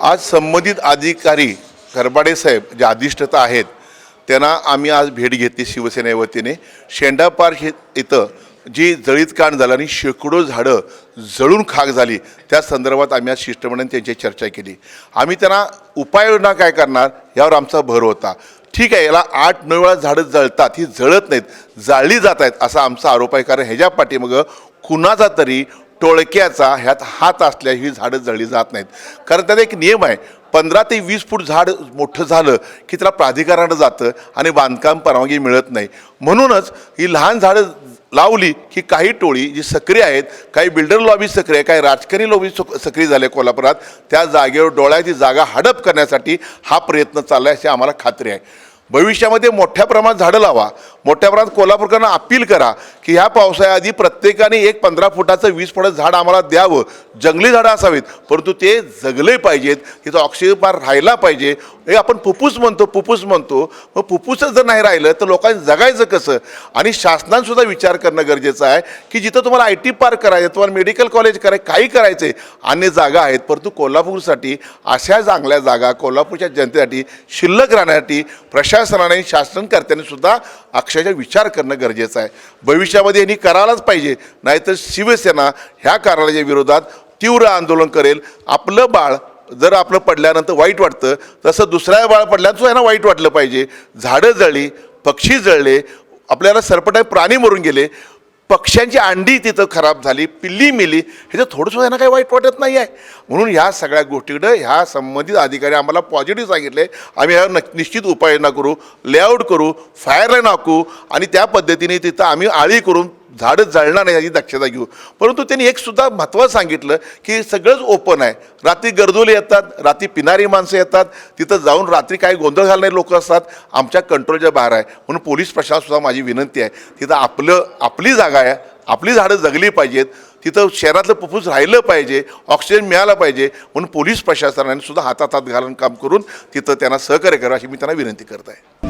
आज संबंधित अधिकारी खरबाडे साहेब जे अधिष्ठता आहेत त्यांना आम्ही आज भेट घेतली शिवसेने वतीने. हे इथं जी जळीत कांड झालं आणि शेकडो झाडं जळून खाक झाली त्या संदर्भात आम्ही आज शिष्टमंडळाने त्यांची चर्चा केली. आम्ही त्यांना उपाययोजना काय करणार यावर आमचा भर होता. ठीक आहे याला आठ नऊ वेळा झाडं जळतात ही जळत नाहीत जाळली जात आहेत असा आमचा आरोप आहे. कारण ह्याच्या पाठीमागं कुणाचा तरी टोळक्याचा ह्यात हात असल्या ही झाडं जळली जात नाहीत. कारण त्यात एक नियम आहे पंधरा ते वीस फूट झाड मोठं झालं की त्याला प्राधिकरणानं जातं आणि बांधकाम परवानगी मिळत नाही. म्हणूनच ही लहान झाडं लावली की काही टोळी जी सक्रिय आहेत काही बिल्डर लॉबी सक्रिय आहे काही राजकारणी लॉबी सक्रिय झाले कोल्हापुरात त्या जागेवर डोळ्याची जागा हडप करण्यासाठी हा प्रयत्न चालला आहे अशी आम्हाला खात्री आहे. भविष्यामध्ये मोठ्या प्रमाणात झाडं लावा मोठ्या प्रमाणात कोल्हापूरकरांना अपील करा की ह्या पावसाळ्याआधी प्रत्येकाने एक पंधरा फुटाचं वीस फुटाचं झाड आम्हाला द्यावं. जंगली झाडं असावीत परंतु ते जगले पाहिजेत. तिथं ऑक्सिजन पार राहिला पाहिजे. हे आपण फुफ्फुस म्हणतो फुफ्फुस म्हणतो. मग फुफ्फुसच जर नाही राहिलं तर लोकांनी जगायचं कसं? आणि शासनानंसुद्धा विचार करणं गरजेचं आहे की जिथं तुम्हाला आय टी पार्क करायचं तुम्हाला मेडिकल कॉलेज करायचं काही करायचं आहे अन्य जागा आहेत. परंतु कोल्हापूरसाठी अशा चांगल्या जागा कोल्हापूरच्या जनतेसाठी शिल्लक राहण्यासाठी प्रशासनाने शासनकर्त्यांनी सुद्धा पक्षाचा विचार करणं गरजेचं आहे. भविष्यामध्ये यांनी करायलाच पाहिजे. नाहीतर शिवसेना ह्या कारणाच्या विरोधात तीव्र आंदोलन करेल. आपलं बाळ जर आपलं पडल्यानंतर वाईट वाटतं तसं दुसऱ्या बाळ पडल्यानंतर यांना वाईट वाटलं पाहिजे. झाडं जळली पक्षी जळले आपल्याला सरपटाय प्राणी मरून गेले. पक्ष्यांची अंडी तिथं खराब झाली पिल्ली मिली ह्याचं थोडंसं यांना काही वाईट वाटत नाही आहे. म्हणून ह्या सगळ्या गोष्टीकडं ह्या संबंधित अधिकारी आम्हाला पॉझिटिव्ह सांगितले. आम्ही ह्या निश्चित उपाययोजना करू लेआउट करू फायर लाईन आखू आणि त्या पद्धतीने तिथं आम्ही आळी करून झाडं जळणार नाही याची दक्षता घेऊ. परंतु त्यांनी एक सुद्धा महत्त्व सांगितलं की सगळंच ओपन आहे. रात्री गर्दोले येतात रात्री पिणारी माणसं येतात तिथं जाऊन रात्री काही गोंधळ घालणारे लोक असतात आमच्या कंट्रोलच्या बाहेर आहे. म्हणून पोलीस प्रशासनसुद्धा माझी विनंती आहे तिथं आपलं आपली जागा आहे आपली झाडं जगली पाहिजेत तिथं शहरातलं फुफ्फुस राहिलं पाहिजे ऑक्सिजन मिळालं पाहिजे म्हणून पोलीस प्रशासनाने सुद्धा हातात हात घालून काम करून तिथं त्यांना सहकार्य करा अशी मी त्यांना विनंती करत आहे.